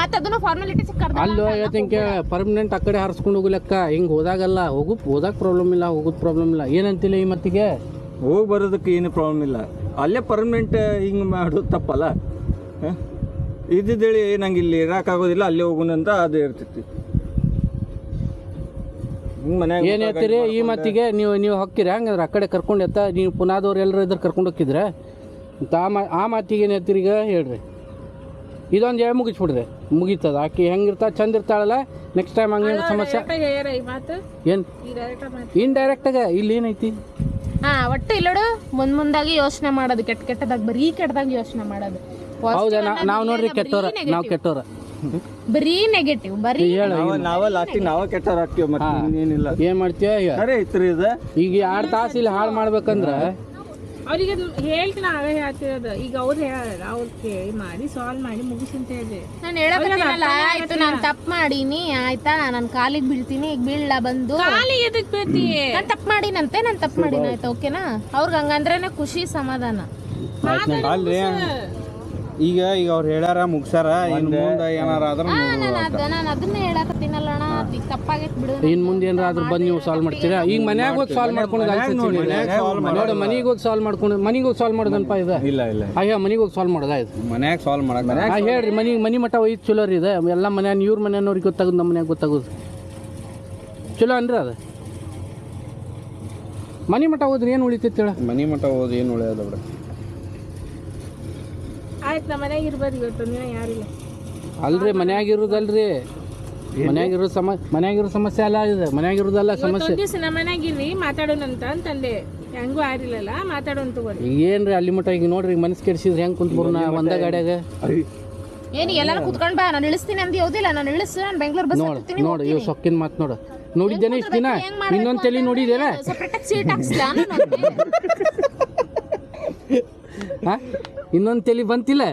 [SPEAKER 1] ಮತ್ತೆ ಅದನ್ನು ಫಾರ್ಮಾಲಿಟೀಸ್
[SPEAKER 2] ಅಲ್ಲೋ ಹೇಳ್ತೀನಿ ಪರ್ಮನೆಂಟ್ ಆ ಕಡೆ ಹಾರಿಸ್ಕೊಂಡು ಹೋಗು ಲೆಕ್ಕ ಹಿಂಗೆ ಹೋದಾಗಲ್ಲ ಹೋಗು ಹೋದಾಗ ಪ್ರಾಬ್ಲಮ್ ಇಲ್ಲ ಹೋಗೋದು ಪ್ರಾಬ್ಲಮ್ ಇಲ್ಲ. ಏನಂತಿಲ್ಲ ಈ ಮತ್ತಿಗೆ?
[SPEAKER 4] ಹೋಗಿ ಬರೋದಕ್ಕೆ ಏನು ಪ್ರಾಬ್ಲಮ್ ಇಲ್ಲ. ಅಲ್ಲೇ ಪರ್ಮನೆಂಟ್ ಹಿಂಗೆ ಮಾಡೋದು ತಪ್ಪಲ್ಲ. ಹ? ಇದ್ದಿದ್ದೇಳಿ ನಂಗೆ ಇಲ್ಲಿ ಇರೋಕ್ಕಾಗೋದಿಲ್ಲ ಅಲ್ಲೇ ಹೋಗೋಣ ಅಂತ ಅದು ಇರ್ತೈತಿ ಹಿಂಗ್ ಮನ್ಯಾಗ
[SPEAKER 2] ಏನು ಹೇಳ್ತೀರಿ? ಈ ಮತ್ತಿಗೆ ನೀವು ನೀವು ಹೊಕ್ಕಿರಿ ಹಂಗಂದ್ರೆ ಆ ಕಡೆ ಕರ್ಕೊಂಡು ಎತ್ತ ನೀವು ಪುನಾದವ್ರು ಎಲ್ಲರೂ ಇದ್ರೆ ಕರ್ಕೊಂಡು ಹೋಗಿದ್ರೆ ಆ ಮಾ ಆ ಮಾತಿಗೆ ಏನು ಹೇಳ್ತೀರಿ ಈಗ? ಹೇಳ್ರಿ. ಇದೊಂದು ಹೇಳಿ ಮುಗಿಸ್ಬಿಡ್ರಿ. ಮುಗೀತದ. ಆಕಿ ಹೆಂಗಿರ್ತಾ ಚಂದ ಇರ್ತಾಳಲ್ಲ? ನೆಕ್ಸ್ಟ್ ಟೈಮ್ ಹಂಗೇನು ಸಮಸ್ಯೆ?
[SPEAKER 5] ಡೈರೆಕ್ಟಾಗಿ ಹೇಳ್ಯಾರ ಈ ಮಾತು?
[SPEAKER 2] ಏನು?
[SPEAKER 5] ಈ ಡೈರೆಕ್ಟ್ ಮಾತು.
[SPEAKER 2] ಇಂಡೈರೆಕ್ಟಾಗ ಇಲ್ಲಿ ಏನೈತಿ?
[SPEAKER 1] ಹಾ ಒಟ್ಟು ಇಲ್ಲೋಡು ಮುಂದ್ ಮುಂದಾಗಿ ಯೋಚನೆ ಮಾಡೋದು ಕೆಟ್ಟ ಕೆಟ್ಟದಾಗ ಬರೀ ಕೆಟ್ಟದಾಗ ಯೋಚನೆ ಮಾಡೋದು.
[SPEAKER 2] ಹೌದಾ ನಾವು ನೋಡ್ರಿ ಕೆಟ್ಟೋರ ನಾವು. ಕೆಟ್ಟೋರ.
[SPEAKER 1] ಬರೀ ನೆಗೆಟಿವ್ ಬರೀ
[SPEAKER 2] ಹೇಳು
[SPEAKER 4] ನಾವ ನಾವ ಲಾಸ್ಟಿಗೆ ನಾವ ಕೆಟ್ಟಾರ ಹಾಕ್ತೀವಿ ಮತ್ತೆ ಏನಿಲ್ಲ
[SPEAKER 2] ಏನು ಮಾಡ್ತೀಯ ಈಗ?
[SPEAKER 4] ಐತ್ರಿ ಇದು.
[SPEAKER 2] ಈಗ ಎರಡು ತಾಸು ಇಲ್ಲಿ ಹಾಳು ಮಾಡ್ಬೇಕಂದ್ರೆ
[SPEAKER 5] ಅವ್ರಿಗೆ ಹೇಳ್ತೀನಿ ಅವೇ ಹೇಳ್ತಿರೋದು. ಈಗ ಅವ್ರು ಹೇಳಲ್ಲ ಅವ್ರು ಕೇಳಿ ಮಾಡಿ ಸಾಲ್ವ್ ಮಾಡಿ ಮುಗಿಸಿ ಅಂತ ಹೇಳಿದೆ.
[SPEAKER 1] ನಾನು ಹೇಳಲ್ಲ ಆಯ್ತು ನಾನು ತಪ್ಪು ಮಾಡೀನಿ ಆಯ್ತಾ? ನಾನು ಕಾಲಿಗೆ ಬೀಳ್ತೀನಿ ಈಗ ಬೀಳ ಬಂದು?
[SPEAKER 5] ಕಾಲಿಗೆ ಎದಕ್
[SPEAKER 1] ನಾನು ತಪ್ಪು ಮಾಡೀನಂತೆ ನಾನು ತಪ್ಪು ಮಾಡೀನಿ ಆಯ್ತಾ? ಓಕೆನಾ ಅವ್ರಿಗೆ ಹಂಗಂದ್ರೇನೆ ಖುಷಿ ಸಮಾಧಾನ.
[SPEAKER 3] ಈಗ ಈಗ ಅವ್ರು ಹೇಳ್ಯಾರ ಮುಗ್ಸಾರ ಇನ್ ಮುಂದೆ ಏನಾರ ಆದ್ರ
[SPEAKER 1] ನಾನು ಅದ ನಾನು ಅದನ್ನೇ ಹೇಳಕತ್ತೀನಲ್ಲ ಅಣ್ಣ ಅದ್ ಈಗ ತಪ್ಪಾಗೈತ್ ಬಿಡು
[SPEAKER 2] ಇನ್ನು ಮುಂದೆ ಏನಾರ ಆದ್ರೂ ಬಂದು ನೀವು ಸಾಲ್ವ್ ಮಾಡ್ತೀರಾ? ಈಗ ಮನ್ಯಾಗ ಹೋಗಿ ಸಾಲ್ವ್ ಮಾಡ್ಕೊಂಡು ನೋಡಿ ಮನೆಗೆ ಹೋಗಿ ಸಾಲ್ವ್ ಮಾಡ್ಕೊಂಡು ಮನೆಗೆ ಹೋಗಿ ಸಾಲ್ವ್ ಮಾಡೋದನ್ಪ ಇದೆ?
[SPEAKER 4] ಇಲ್ಲ ಇಲ್ಲ.
[SPEAKER 2] ಅಯ್ಯ ಮನೆಗೆ ಹೋಗಿ ಸಾಲ್ವ್ ಮಾಡೋದಾ ಇದು?
[SPEAKER 3] ಮನ್ಯಾಗ ಸಾಲ್ವ್ ಮಾಡಕ್
[SPEAKER 2] ಆ ಹೇಳ್ರಿ ಮನೆ ಮನೆ ಮಠ ಒಯ್ದು ಚಲೋ ರೀ ಇದೆ. ಎಲ್ಲ ಮನೆ ಇವ್ರ ಮನೆಯವ್ರಿಗೆ ಗೊತ್ತಾಗೋದು ನಮ್ಮ ಮನ್ಯಾಗ ಗೊತ್ತಾಗೋದು. ಚಲೋ ಅನ್ರಿ ಅದು? ಮನೆ ಮಠ ಹೋದ್ರೆ ಏನು ಉಳಿತೈತೆ ಹೇಳ?
[SPEAKER 3] ಮನಿ ಮಠ ಹೋದ್ರೆ ಏನು ಉಳಿಯೋದು ಬಿಡ
[SPEAKER 5] ಆಯ್ತು ನಮ್ಮ ಮನೆಯಾಗ ಇರ್ಬೋದು ಇವತ್ತು ನೀವು ಯಾರಿಲ್ಲ.
[SPEAKER 2] ಅಲ್ರಿ ಮನ್ಯಾಗ ಇರೋದಲ್ರಿ. ಮನ್ಯಾಗ ಇರೋ ಸಮ ಮನ್ಯಾಗ ಇರೋ ಸಮಸ್ಯೆ ಅಲ್ಲ ಇದೆ. ಮನ್ಯಾಗ ಇರೋದಲ್ಲ ಸಮಸ್ಯೆ.
[SPEAKER 5] ಒಂದ್ ದಿವ್ಸ ನಮ್ಮ ಮನ್ಯಾಗ ಇರ್ರಿ ಮಾತಾಡೋಣಂತ ಅಂತಂದೆ. ಹೆಂಗೂ ಆರಿಲ್ಲಲ್ಲ ಮಾತಾಡೋಣ ತಗೋರಿ.
[SPEAKER 2] ಈಗ ಏನ್ರಿ ಅಲ್ಲಿ ಮಟ್ಟ ಈಗ ನೋಡ್ರಿ ಮನಸ್ಸು ಕೆಡಿಸಿದ್ರೆ ಹೆಂಗೆ ಕುಂತ್ ಬರೋಣ ಒಂದ ಗಾಡ್ಯಾಗ?
[SPEAKER 1] ಏನು ಎಲ್ಲಾರು ಕುತ್ಕೊಂಡ್ ಬಾ ನಾನು ಇಳಿಸ್ತೀನಿ ಅಂದ್ ಯಾವುದಿಲ್ಲ ನಾನು ಇಳಿಸ್ ನಾನು ಬೆಂಗಳೂರು ಬಸ್
[SPEAKER 2] ನೋಡು ನೋಡು ಇವ್ ಸೊಕ್ಕಿನ ಮಾತು ನೋಡು. ನೋಡಿದ್ದೇನೆ ಇಷ್ಟು ದಿನ ಇನ್ನೊಂದು ತಲೆ ನೋಡಿದ್ದೇನೆ
[SPEAKER 1] ಸಪ್ರೇಟಾಗಿ ಸೀಟ್ ಹಾಕ್ಸ್ಲಾ ನಾನು
[SPEAKER 2] ಹಾ? ಇನ್ನೊಂದು ತಲೆ ಬಂತಿಲ್ಲ.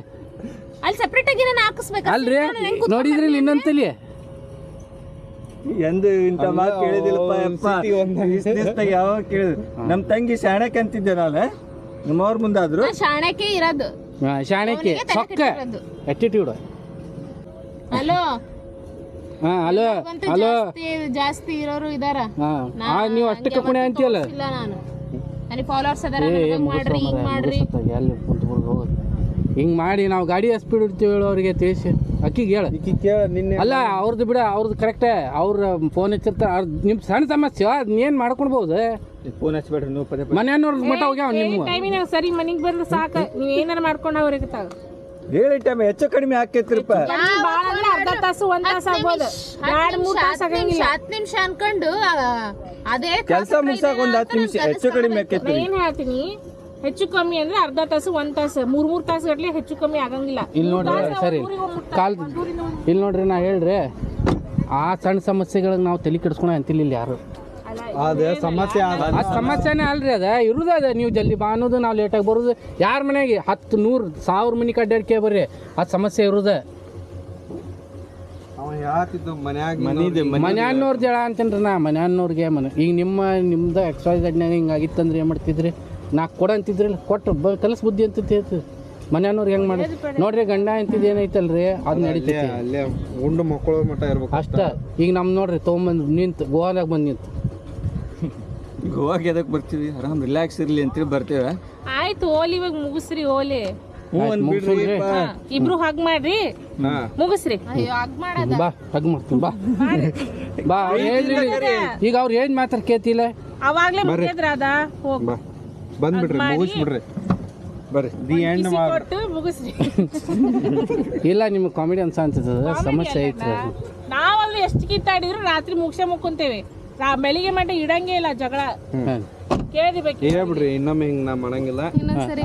[SPEAKER 1] ಅಲ್ಲಿ ಸಪ್ರೇಟಾಗಿ ನಾನು ಹಾಕಿಸ್ಬೇಕು?
[SPEAKER 2] ಅಲ್ರಿ? ನೋಡಿದ್ರಿ ಇನ್ನೊಂದು ತಲೆ.
[SPEAKER 4] ಎಂದು ಇಂತ ಮಾತು ಕೇಳಿದಿಲ್ಲಪ್ಪ ಯಪ್ಪ. ಇಷ್ಟ್ ದಿವ್ಸ್ದಾಗ ಯಾವಾಗ ಕೇಳಿದ್ರು. ನಮ್ಮ ತಂಗಿ ಶಾಣಕ್ ಅಂತಿದ್ದೆ ನಾನು ನಿಮ್ಮವ್ರ ಮುಂದಾದ್ರು?
[SPEAKER 1] ಶಾಣಕ್ಕೆ ಇರೋದು.
[SPEAKER 2] ಹಾ, ಶಾಣಕ್ಕೆ
[SPEAKER 1] ಅವನಿಗೆ ತಲೆ
[SPEAKER 2] ಸೊಕ್ಕ.
[SPEAKER 1] ಕೆಟ್ಟಿರೋದು.
[SPEAKER 2] Attitude
[SPEAKER 1] hello?
[SPEAKER 2] ಹಾ ಹಲೋ
[SPEAKER 1] ಅಂತೂ
[SPEAKER 2] ಹಲೋ.
[SPEAKER 1] ಜಾಸ್ತಿ ಜಾಸ್ತಿ ಇರೋರು ಇದಾರ.
[SPEAKER 2] ಹಾ ಆ, ನೀವು ಅಷ್ಟಕ್ಕೆ ಕುಣೆ ಅಂತೀಯಲ್ಲ?
[SPEAKER 1] ಇಲ್ಲ ನಾನು. ನನಗೆ ಫಾಲೋವರ್ಸ್ ಅದಾರ
[SPEAKER 2] ಏ
[SPEAKER 1] ನನಗ್ ಹಂಗ್ ಮಾಡ್ರಿ ಹಿಂಗ್ ಮಾಡ್ರಿ.
[SPEAKER 2] ಹೋಗೋದು. ಹಿಂಗೆ ಮಾಡಿ ನಾವು ಗಾಡಿ ಸ್ಪೀಡ್ ಇಡ್ತೀವಿ ಹೇಳು ಅವ್ರಿಗೆ ತಿಳಿಸಿ. ಅಕ್ಕಿಗೆ ಹೇಳ.
[SPEAKER 3] ಈಕಿ ಕೇಳ ನಿನ್ನೆ
[SPEAKER 2] ಅಲ್ಲ ಅವ್ರದ್ದು ಬಿಡ ಅವ್ರದ್ದು ಕರೆಕ್ಟೇ ಅವ್ರ ಫೋನ್ ಹಚ್ಚಿರ್ತಾರೆ. ಅವ್ರ ನಿಮ್ಮ ಸಣ್ಣ ಸಮಸ್ಯೆ ಏನು ಮಾಡ್ಕೊಳ್ಬೋದು?
[SPEAKER 4] ಫೋನ್ ಹಚ್ಬೇಡ್ರಿ ನೀವು ಪದೇ ಪದೇ.
[SPEAKER 2] ಮನೆಯವ್ರ ಮಟ್ಟ ಹೋಗ್ಯಾವ ನಿಮ್ಮ
[SPEAKER 5] ಟೈಮಿನಾಗ ಸರಿ ಮನಿಗೆ ಬಂದ್ರೆ ಸಾಕು. ನೀವು ಏನಾರ ಮಾಡ್ಕೊಂಡು ಅವ್ರಿಗೆ ತಾಗ
[SPEAKER 4] ಹೇಳಿ ಟೈಮ್ ಹೆಚ್ಚು ಕಡಿಮೆ ಆಕೈತ್ರಿಪ್ಪ
[SPEAKER 5] ಭಾಳ ಅಂದ್ರೆ ಅರ್ಧ ತಾಸು ಒಂದ್ ತಾಸು ಆಗ್ಬೋದು. ಎರಡ್ ಮೂರ್ ತಾಸು ಆಗಂಗಿಲ್ಲ
[SPEAKER 1] ಹತ್ತು ನಿಮಿಷ ಅನ್ಕೊಂಡು ಆ, ಅದೇ
[SPEAKER 4] ಕೆಲಸ ಮುಗ್ಸಾಕ ಒಂದ್ ಹತ್ತು ನಿಮಿಷ ಹೆಚ್ಚು ಕಡಿಮೆ ಆಕೈತ್ರಿ
[SPEAKER 5] ಏನ್ ಹೇಳ್ತೀನಿ? ಹೆಚ್ಚು ಕಮ್ಮಿ ಅಂದ್ರೆ ಅರ್ಧ ತಾಸು ಒಂದ್ ತಾಸು ಮೂರ್ ಮೂರ್ ತಾಸು ಗಟ್ಲೆ ಹೆಚ್ಚು ಕಮ್ಮಿ ಆಗಂಗಿಲ್ಲ.
[SPEAKER 2] ಇಲ್ಲಿ ನೋಡ್ರಿ ಸರಿ ಕಾಲ್ ಇಲ್ಲಿ ನೋಡ್ರಿ ನಾ ಹೇಳ್ರಿ ಆ ಸಣ್ಣ ಸಮಸ್ಯೆಗಳಿಗೆ ನಾವು ತಲೆ ಕೆಡಿಸ್ಕೊಳ ಅಂತಿಲ್ಲ ಇಲ್ಲಿ ಯಾರು.
[SPEAKER 3] ಅದ ಸಮಸ್ಯೆ
[SPEAKER 2] ಆ ಸಮಸ್ಯೆನೇ ಅಲ್ರಿ ಅದ ಇರುದ ಅದ ನೀವು ಜಲ್ದಿ ಬಾ ಅನ್ನೋದು ನಾವು ಲೇಟಾಗಿ ಬರೋದು. ಯಾರ ಮನೆಗೆ? ಹತ್ತು ನೂರು ಸಾವಿರ ಮನೆ ಕಡ್ಡಾಡ್ಕೆ ಬರ್ರಿ ಆ ಸಮಸ್ಯೆ ಇರುದ.
[SPEAKER 3] ಅವ ಹೇಳತ್ತಿದ್ದು ಮನ್ಯಾಗ
[SPEAKER 4] ಮನಿದೆ ಮನಿ
[SPEAKER 2] ಮನ್ಯಾನ್ನವ್ರ ಜಳ ಅಂತೇನ್ರಿ ನಾ ಮನ್ಯಾನ್ನವ್ರಿಗೆ ಮನೆ ಈಗ ನಿಮ್ಮ ನಿಮ್ದು ಎಕ್ಸೈಸ್ ಅಡ್ನ ಹಿಂಗಾಗಿತ್ತಂದ್ರೆ ಏನು ಮಾಡ್ತಿದ್ರಿ? ನಾಲ್ಕು ಕೊಡ ಅಂತಿದ್ರೆ ಕೊಟ್ಟು ಬ ಕಲಸ್ ಬುದ್ಧಿ ಅಂತ ಹೇಳ್ತೀವಿ ಹೆಂಗ್ ಹೆಂಗೆ ಮಾಡಿ? ನೋಡ್ರಿ ಗಂಡ ಅಂತಿದ್ದು ಏನೈತಲ್ರಿ? ಅದು ನಡೀತೈತಿ.
[SPEAKER 3] ಅಲ್ಲೇ ಉಂಡು ಮಕ್ಕಳು ಮಟ್ಟ ಇರ್ಬೇಕು
[SPEAKER 2] ಅಷ್ಟ. ಈಗ ನಮ್ಮ ನೋಡ್ರಿ ತೊಗೊಂಬಂದು ನಿಂತು ಗೋವಾದಾಗ ಬಂದು ನಿಂತು.
[SPEAKER 4] ಗೋವಾಗೆ ಎದಕ್ಕೆ ಬರ್ತೀವಿ? ಆರಾಮ್ ರಿಲ್ಯಾಕ್ಸ್ ಇರ್ಲಿ ಅಂತೇಳಿ ಬರ್ತೇವೆ.
[SPEAKER 5] ಆಯ್ತು ಹೋಲಿ ಇವಾಗ ಮುಗಿಸ್ರಿ ಹೋಲಿ.
[SPEAKER 4] ಹ್ಞೂ
[SPEAKER 5] ಹಾ, ಇಬ್ರು ಹಗ್ ಮಾಡ್ರಿ.
[SPEAKER 3] ಹಾ.
[SPEAKER 5] ಮುಗಿಸ್ರಿ.
[SPEAKER 1] ಅಯ್ಯೋ ಅಗ್ ಮಾಡೋದ.
[SPEAKER 2] ಬಾ ಹಗ್ ಮಾಡ್ತೀನಿ ಬಾ. ಬಾ ಅವ್ರು ಈಗ ಅವ್ರು ಏನು ಮಾತಾಡ್ ಕೇತಿಲ್ಲ
[SPEAKER 5] ಅವಾಗ್ಲೇ ಮುಗಿದ್ರ ಅದ ಹೋಗ್.
[SPEAKER 3] ಬಾ. ಬಂದ್ಬಿಡ್ರಿ ಮುಗಿಸ್ಬಿಡ್ರಿ. ಬರ್ರಿ ದಿ ಎಂಡ್
[SPEAKER 5] ಬಿಸಿ ಕೊಟ್ಟು ಮುಗಿಸ್ರಿ.
[SPEAKER 2] ಇಲ್ಲ ನಿಮ್ಗೆ ಕಾಮಿಡಿ ಅನ್ಸ ಅನ್ಸುತ್ತದ ಸಮಸ್ಯೆ ಐತೆ.
[SPEAKER 5] ನಾವಲ್ಲಿ ಎಷ್ಟು ಕಿತ್ತಾಡಿದ್ರು ರಾತ್ರಿ ಮುಗಿಸೇ ಮುಕ್ಕೊಂತೇವೆ. ಬೆಳಿಗ್ಗೆ ಮಟ್ಟ ಇಡಂಗೇ ಇಲ್ಲ ಜಗಳ.
[SPEAKER 3] ಹೇಳ್ಬಿಡ್ರಿ ಇನ್ನೊಮ್ಮೆ ಹಿಂಗ್ ನಾ ಮಾಡಂಗಿಲ್ಲ.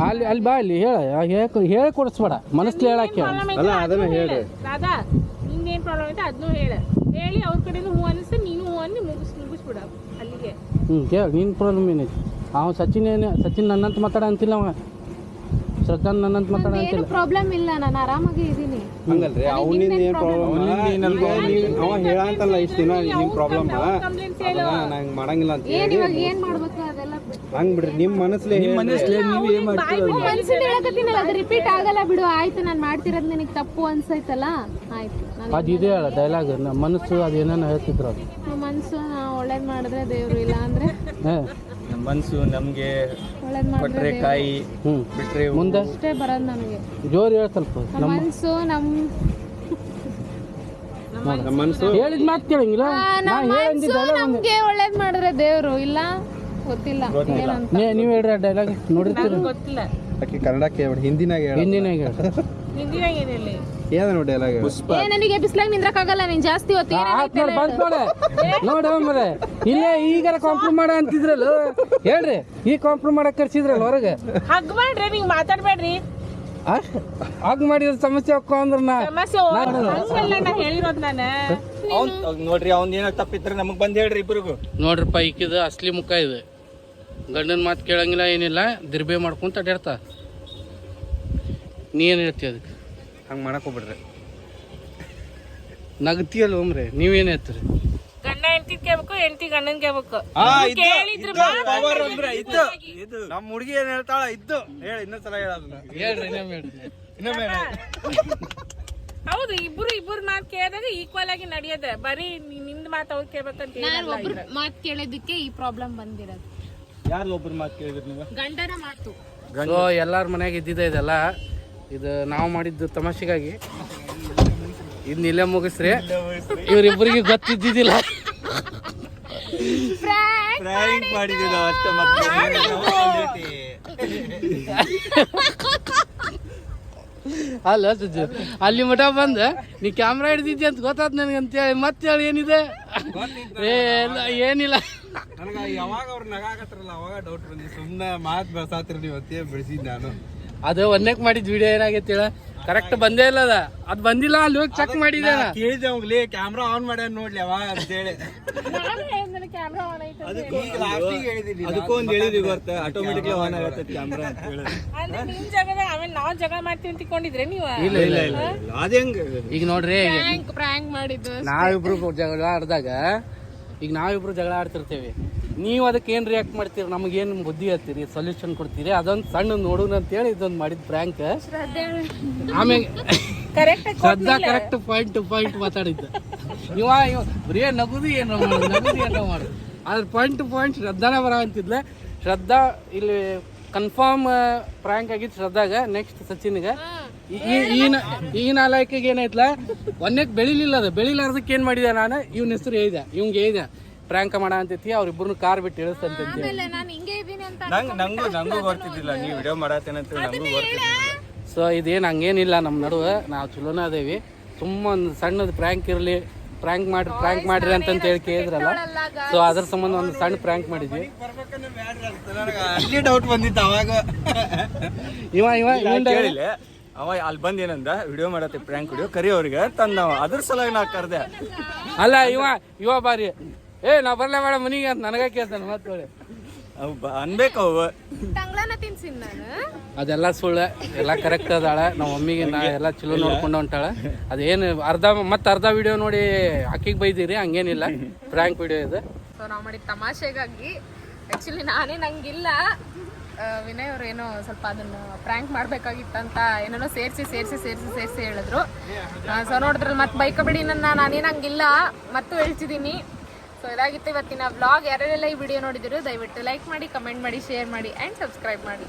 [SPEAKER 2] ಅಲ್ಲಿ ಅಲ್ಲಿ ಬಾ ಅಲ್ಲಿ ಹೇಳ. ಹೇಳಿ ಹೇಳಿ ಕೊಡಿಸ್ಬೇಡ. ಮನಸ್ಲಿ ಹೇಳಕ್ಕೆ
[SPEAKER 3] ಅಲ್ಲ ಅದನ್ನ ಹೇಳಿ.
[SPEAKER 5] ದಾದಾ ನಿಂಗೇನ್ ಪ್ರಾಬ್ಲಮ್ ಐತೆ ಅದನ್ನೂ ಹೇಳ. ಹೇಳಿ ಅವ್ರ ಕಡೆನೂ ಹೂ ಅನಿಸ್ತು ನೀನು ಹೂ ಅನ್ನಿ ಮುಗಿಸ್ ಮುಗಿಸ್ಬಿಡ ಅಲ್ಲಿಗೆ.
[SPEAKER 2] ಹ್ಞೂ ಕೇಳ ನಿನ್ನ ಪ್ರಾಬ್ಲಮ್ ಏನೈತಿ ಅವ ಸಚಿನ್ ಏನು ಸಚಿನ್ ನನ್ನಂತ ಮಾತಾಡ ಅಂತಿಲ್ಲ ಅವ. ಶ್ರದ್ಧಾ ನನ್ನಂತ ಮಾತಾಡ
[SPEAKER 1] ಏನು
[SPEAKER 2] ಅಂತಿಲ್ಲ.
[SPEAKER 1] ಪ್ರಾಬ್ಲಮ್ ಇಲ್ಲ ನಾನು ಆರಾಮಾಗಿ ಇದ್ದೀನಿ
[SPEAKER 3] ಹಂಗಲ್ರಿ ಅವನಿಂದ ಏನು ಪ್ರಾಬ್ಲಮ್ ಅವ ಹೇಳಂತಲ್ಲ ಇಷ್ಟು ದಿನ ನಿಮ್ಮ ಪ್ರಾಬ್ಲಮ್ ನಂಗೆ ಮಾಡಂಗಿಲ್ಲ ಅಂತ
[SPEAKER 1] ಹೇಳಿ ಇವಾಗ ಏನ್ ಮಾಡ್ಬೇಕು ಅದೆಲ್ಲ
[SPEAKER 3] ಹಂಗ್ ಬಿಡ್ರಿ ನಿಮ್ ಮನಸ್ಲೇ
[SPEAKER 4] ನಿಮ್ಮ ಮನೇಲಿ ನೀವು ಏನ್ ಮಾಡ್ತೀರ
[SPEAKER 1] ಮನ್ಸಿಂದ ಹೇಳಕತ್ತೀನಲ್ಲ ಅದು ರಿಪೀಟ್ ಆಗಲ್ಲ ಬಿಡು ಆಯ್ತು ನಾನು ಮಾಡ್ತಿರೋದು ನಿನಗೆ ತಪ್ಪು ಅನ್ಸೈತಲ್ಲ? ಆಯ್ತು ನಾನು
[SPEAKER 2] ಅದು ಇದೆ ಹೇಳ ಡೈಲಾಗ್ ಮನಸ್ಸು ಅದು ಏನೇನೋ ಹೇಳ್ತಿದ್ರು ಅದು.
[SPEAKER 1] ಮನಸ್ಸು ಒಳ್ಳೇದು ಮಾಡಿದ್ರೆ ದೇವ್ರು ಇಲ್ಲ ಅಂದ್ರೆ.
[SPEAKER 2] ಹಾಂ
[SPEAKER 4] ನಮ್ಮ ಮನ್ಸು ನಮ್ಗೆ ಕೊಟ್ರೆ ಕಾಯಿ
[SPEAKER 2] ಹ್ಞೂ
[SPEAKER 4] ಬಿಟ್ರೆ
[SPEAKER 2] ಮುಂದೆ?
[SPEAKER 1] ಅಷ್ಟೇ ಬರೋದು ನನಗೆ
[SPEAKER 2] ಜೋರು ಹೇಳ ಸ್ವಲ್ಪ
[SPEAKER 1] ನಮ್ಮ ಮನ್ಸು ನಮ್
[SPEAKER 5] ನಮ್ಮ
[SPEAKER 3] ನಮ್ಮ ಮನಸ್ಸು
[SPEAKER 2] ಹೇಳಿದ ಮಾತು ಕೇಳಂಗಿಲ್ಲ? ನಾ ಹೇಳಿದ
[SPEAKER 1] ನಮ್ಗೆ ಒಳ್ಳೇದ್ ಮಾಡಿದ್ರೆ ದೇವ್ರು ಇಲ್ಲ? ಗೊತ್ತಿಲ್ಲ. ಏನಂತ.
[SPEAKER 2] ನೀವು ಹೇಳ್ರಿ ಡೈಲಾಗ್ ನೋಡಿರ್ತೀರಿ.
[SPEAKER 5] ಗೊತ್ತಿಲ್ಲ.
[SPEAKER 3] ಕನ್ನಡಕ್ಕೆ ಕನ್ನಡ ಕೇಳ್ಬೇಡ ಹಿಂದಿನಾಗ ಹೇಳ
[SPEAKER 2] ಹಿಂದಿನಾಗ ಹೇಳ್ರಿ.
[SPEAKER 3] ಏನ ನೋಡಿ ಎಲ್ಲ
[SPEAKER 1] ಏ ನನಗೆ ಬಿಸ್ಲಾಗ ನಿಂದ್ರಕ್ಕಾಗಲ್ಲ ನೀನ್ ಜಾಸ್ತಿ ಹೊತ್ತು
[SPEAKER 2] ಆತ್ ನೋಡಿ ಬಂತ್ ನೋಡ ನೋಡ ಮರೆ ಇಲ್ಲೇ ಈಗಾರ ಕಾಂಪ್ರಮ್ ಮಾಡ ಅಂತಿದ್ರಲ್ಲ? ಹೇಳ್ರಿ ಈ ಕಾಂಪ್ರಮ್ ಮಾಡಕ್ ಕರ್ಸಿದ್ರಲ್ಲ ಹೊರಗೆ?
[SPEAKER 5] ಹಗ್ ಮಾಡ್ರಿ ನೀವು ಮಾತಾಡ್ಬೇಡ್ರಿ.
[SPEAKER 2] ಆಗ ಮಾಡಿದ್ರ ಸಮಸ್ಯೆ ಹಾಕೋ ಅಂದ್ರ ನಾ
[SPEAKER 5] ಸಮಸ್ಯೆ ಹಂಗಲ್ಲ ನಾ ಹೇಳಿರೋದ್ ನಾನು.
[SPEAKER 4] ಅವ್ನ್ ನೋಡ್ರಿ ಅವ್ನ್ ಏನೋ ತಪ್ಪಿದ್ರೆ ನಮಗ್ ಬಂದ್ ಹೇಳ್ರಿ ಇಬ್ರಿಗೂ.
[SPEAKER 2] ನೋಡ್ರಪ್ಪ ಈಕಿದ ಅಸ್ಲಿ ಮುಖ ಇದು. ಗಂಡನ ಮಾತು ಕೇಳಂಗಿಲ್ಲ ಏನಿಲ್ಲ ದಿರ್ಬೆ ಮಾಡ್ಕೊಂತ ಅಡ್ಯಾಡ್ತ. ನೀ ಏನು ಹೇಳ್ತೀಯ ಅದಕ್ಕೆ.
[SPEAKER 3] ಹಂಗೆ ಮಾಡಕ್ಕೆ ಹೋಗ್ಬಿಡ್ರಿ.
[SPEAKER 2] ನಗತಿಯಲ್ಲ ಒಮ್ರೆ ನೀವೇನು ಹೇಳ್ತೀರಿ?
[SPEAKER 5] ಗಂಡ ಹೆಂಡತಿ ಕೇಳ್ಬೇಕು ಹೆಂಡತಿ ಗಂಡನ್ ಕೇಳ್ಬೇಕು. ಕೇಳಿದ್ರು
[SPEAKER 3] ಇದ್ದು. ನಮ್ಮ ಹುಡುಗಿ ಏನ್ ಹೇಳ್ತಾಳ ಇದ್ದು. ಹೇಳಿ ಇನ್ನೊಂದ್ಸಲ ಹೇಳೋದನ್ನ
[SPEAKER 2] ಹೇಳ್ರಿ ಇನ್ನೊಮ್ಮೆ ಹೇಳ್ರಿ.
[SPEAKER 3] ಇನ್ನೊಮ್ಮೆ ಹೇಳಿ.
[SPEAKER 5] ಹೌದು ಇಬ್ರು ಇಬ್ರು ಮಾತು ಕೇಳಿದಾಗ ಈಕ್ವಲ್ ಆಗಿ ನಡೆಯೋದೆ. ಬರೀ ನಿ- ನಿಮ್ದ್ ಮಾತು ಅವ್ರು ಕೇಳ್ಬೇಕಂತ
[SPEAKER 1] ನಾನು ಒಬ್ರು ಮಾತ್ ಕೇಳೋದಕ್ಕೆ ಈ ಪ್ರಾಬ್ಲಮ್ ಬಂದಿರೋದು.
[SPEAKER 4] ಯಾರು ಒಬ್ರು ಮಾತು ಕೇಳಿದ್ರಿ ನೀವು?
[SPEAKER 1] ಗಂಡನ ಮಾತು.
[SPEAKER 2] ಸೊ ಎಲ್ಲಾರ ಮನ್ಯಾಗ ಇದ್ದಿದೆ ಇದೆಲ್ಲ ಇದು ನಾವು ಮಾಡಿದ್ದು ತಮಾಷೆಗಾಗಿ. ಇನ್ನು ಇಲ್ಲೇ ಮುಗಿಸ್ರಿ. ಇವರಿಬ್ಬರಿಗೆ ಗೊತ್ತಿದ್ದಿದ್ದಿಲ್ಲ. ಅಲ್ಲ ಸುಜ್ಜು ಅಲ್ಲಿ ಮಠ ಬಂದ ನೀ ಕ್ಯಾಮ್ರಾ ಹಿಡ್ದಿದ್ದೆ ಅಂತ ಗೊತ್ತಾತ್ ನನಗೆ ಅಂತೇಳಿ ಮತ್ತೆ ಹೇಳಿ ಏನಿದೆ? ಏ ಇಲ್ಲ ಏನಿಲ್ಲ.
[SPEAKER 3] ನನಗ ಯಾವಾಗ ಅವ್ರು ನಗಾಕತ್ರಲ್ಲ ಅವಾಗ ಡೌಟ್ ಬಂದಿ ಸುಮ್ಮನೆ ಮಾತು ಬೆಳ್ಸಾತಿರಿ ನೀವು ಅತ್ತೇ ಬೆಳೆಸಿದ್ ನಾನು.
[SPEAKER 2] ಅದು ಒಂದೇಕ್ ಮಾಡಿದ್ ವಿಡಿಯೋ ಏನಾಗೈತಿ ಹೇಳ? ಕರೆಕ್ಟ್ ಬಂದೇ ಇಲ್ಲ ಅದ. ಅದು ಬಂದಿಲ್ಲ ಅಲ್ಲಿ ಹೋಗಿ ಚೆಕ್ ಮಾಡಿದ.
[SPEAKER 3] ಕೇಳಿದೆ ಅವ್ಲಿ ಕ್ಯಾಮ್ರಾ ಆನ್ ಮಾಡ್ಯಾನ ನೋಡ್ಲಿ ಅವ ಅಂತೇಳಿ
[SPEAKER 5] ಹೇಳಿದ್ರೆ
[SPEAKER 4] ಅದಕ್ಕೂ ಒಂದ್ ಹೇಳಿದ್ವಿ ಬರ್ತ ಆಟೋಮೆಟಿಕ್ಲಿ ಆನ್ ಆಗತ್ತೆ ಕ್ಯಾಮ್ರಾ ಅಂತ ಹೇಳಿ.
[SPEAKER 5] ಅಂದ್ರೆ ನಿಮ್ ಜಾಗದಾಗ ಆಮೇಲೆ ನಾವ್ ಜಗಳ ಮಾಡ್ತೀವಿ ಅಂತ ತಿಳ್ಕೊಂಡಿದ್ರೆ ನೀವು?
[SPEAKER 2] ಇಲ್ಲ ಇಲ್ಲ
[SPEAKER 4] ಇಲ್ಲ ಇಲ್ಲ.
[SPEAKER 2] ಈಗ ನೋಡ್ರಿ
[SPEAKER 1] ಪ್ರ್ಯಾಂಕ್ ಪ್ರ್ಯಾಂಕ್ ಮಾಡಿದ್ದು
[SPEAKER 2] ನಾವಿಬ್ರು ಜಗಳ ಆಡ್ದಾಗ ಈಗ ನಾವಿಬ್ರು ಜಗಳ ಆಡ್ತಿರ್ತೇವೆ. ನೀವು ಅದಕ್ಕೆ ಏನು ರಿಯಾಕ್ಟ್ ಮಾಡ್ತೀರಿ? ನಮಗೇನು ಬುದ್ಧಿ ಹೇಳ್ತೀರಿ? ಸೊಲ್ಯೂಷನ್ ಕೊಡ್ತೀರಿ? ಅದೊಂದು ಸಣ್ಣ ನೋಡೋಣ ಅಂತೇಳಿ ಇದೊಂದು ಮಾಡಿದ ಪ್ರ್ಯಾಂಕ್ ಆಮೇಲೆ
[SPEAKER 5] correct
[SPEAKER 2] Shraddha correct point to point ಮಾತಾಡಿದ್ದ. ಇವ ಇವ ಬರೀ ನಗುದು ಏನೋ ಮಾಡು ನಗುದು ಏನೋ ಮಾಡು. ಅದ್ರ ಪಾಯಿಂಟ್ ಟು ಪಾಯಿಂಟ್ ಶ್ರದ್ಧಾನೇ ಬರ ಅಂತಿದ್ಲೆ. ಶ್ರದ್ಧಾ ಇಲ್ಲಿ ಕನ್ಫರ್ಮ್ ಪ್ರ್ಯಾಂಕ್ ಆಗಿತ್ತು ಶ್ರದ್ಧಾಗ ನೆಕ್ಸ್ಟ್ ಸಚಿನ್ಗೆ. ಈ ನಾಲ್ಕಿಗೆ ಏನಾಯ್ತಲ್ಲ ಒಂದಕ್ಕೆ ಬೆಳಿಲಿಲ್ಲ ಅದು. ಬೆಳಿಲಾರ್ದಕ್ಕೆ ಏನು ಮಾಡಿದೆ ನಾನು? ಇವ್ನ ಹೆಸರು ಹೇಳಿದೆ ಇವ್ಗೆ ಹೇಳಿದೆ. ಪ್ರ್ಯಾಂಕ್ ಮಾಡ ಅಂತೈತಿ ಅವ್ರಿಬ್ರು ಕಾರ್ ಬಿಟ್ಟು ಇಳಿಸ್ತಂತ
[SPEAKER 1] ಆಮೇಲೆ ನಾನು ಹಿಂಗೆ ಇದೀನಿ ಅಂತ
[SPEAKER 4] ನಂಗ್ ನಂಗೂ ನಂಗೂ ಗೊತ್ತಿದ್ದಿಲ್ಲ ನೀವು ವಿಡಿಯೋ ಮಾಡತ್ತೇನಂತ ನಂಗೂ ಗೊತ್ತಿದ್ದಿಲ್ಲ.
[SPEAKER 2] ಸೊ ಇದೇನು ಹಂಗೇನಿಲ್ಲ ನಮ್ಮ ನಡುವೆ ನಾವು ಚಲೋನ ಅದೇವಿ. ಸುಮ್ಮ ಒಂದು ಸಣ್ಣದು ಪ್ರ್ಯಾಂಕ್ ಇರಲಿ ಪ್ರ್ಯಾಂಕ್ ಮಾಡ್ರಿ ಪ್ರ್ಯಾಂಕ್ ಮಾಡ್ರಿ ಅಂತ ಹೇಳಿ ಕೇಳಿದ್ರಲ್ಲ. ಸೊ ಅದ್ರ ಸಂಬಂಧ ಒಂದು ಸಣ್ಣ ಪ್ರ್ಯಾಂಕ್ ಮಾಡಿದ್ವಿ.
[SPEAKER 3] ಅಲ್ಲಿ ಡೌಟ್ ಬಂದಿತ್ತು ಅವಾಗ.
[SPEAKER 2] ಇವ ಇವ
[SPEAKER 4] ಕೇಳಿಲ್ಲ. ಅವ ಅಲ್ಲಿ ಬಂದ ಏನಂದ ವಿಡಿಯೋ ಮಾಡತ್ತೆ ಪ್ರ್ಯಾಂಕ್ ವಿಡಿಯೋ ಕರಿ ಅವ್ರಿಗೆ ನಾವು ಅದ್ರ ಸಲ ನಾ ಕರ್ದೆ.
[SPEAKER 2] ಅಲ್ಲ ಇವ ಇವ ಬಾರಿ. ಏ ನಾ ಬರ್ಲೇ ಮೇಡಮ್ ಮನಿಗೆ ಅಂತ ನನಗ ಕೇಳ್ತಾನೆ ಮತ್ತೆ
[SPEAKER 4] ನೋಡಿ ಅನ್ಬೇಕು ಅವು.
[SPEAKER 1] ತಂಗ್ಳನ ತಿನ್ಸಿನ್ ನಾನು.
[SPEAKER 2] ಅದೆಲ್ಲ ಸುಳ್ಳು ಎಲ್ಲ ಕರೆಕ್ಟ್ ಅದಾಳ. ನಮ್ಮ ಮಮ್ಮಿಗೆ ನಾ ಎಲ್ಲ ಚಲೋ ನೋಡ್ಕೊಂಡು ಹೊಂಟಾಳ. ಅದೇನು ಅರ್ಧ ಮತ್ತೆ ಅರ್ಧ ವಿಡಿಯೋ ನೋಡಿ ಅಕ್ಕಿಗೆ ಬೈದಿರಿ ಹಂಗೇನಿಲ್ಲ. ಫ್ರ್ಯಾಂಕ್ ವಿಡಿಯೋ ಇದು.
[SPEAKER 1] ಸೊ ನಾವು ಮಾಡಿದ ತಮಾಷೆಗಾಗಿ ಆ್ಯಕ್ಚುಲಿ ನಾನೇ ನಂಗಿಲ್ಲ. ವಿನಯ್ ಅವ್ರು ಏನೋ ಸ್ವಲ್ಪ ಅದನ್ನು ಪ್ರ್ಯಾಂಕ್ ಮಾಡ್ಬೇಕಾಗಿತ್ತಂತ ಏನೇನೋ ಸೇರಿಸಿ ಸೇರಿಸಿ ಸೇರಿಸಿ ಸೇರಿಸಿ ಹೇಳಿದ್ರು. ಸೊ ನೋಡಿದ್ರಲ್ಲಿ ಮತ್ತೆ ಬೈಕಬೇಡಿ ನನ್ನ ನಾನೇನು ಹಂಗಿಲ್ಲ ಮತ್ತು ಹೇಳ್ತಿದ್ದೀನಿ ಸೊ ಇದಾಗಿತ್ತು ಇವತ್ತಿನ ವ್ಲಾಗ್ ಯಾರೆಲ್ಲ ಈ ವಿಡಿಯೋ ನೋಡಿದಿರೋ ದಯವಿಟ್ಟು ಲೈಕ್ ಮಾಡಿ ಕಮೆಂಟ್ ಮಾಡಿ ಶೇರ್ ಮಾಡಿ ಆ್ಯಂಡ್ ಸಬ್ಸ್ಕ್ರೈಬ್ ಮಾಡಿ.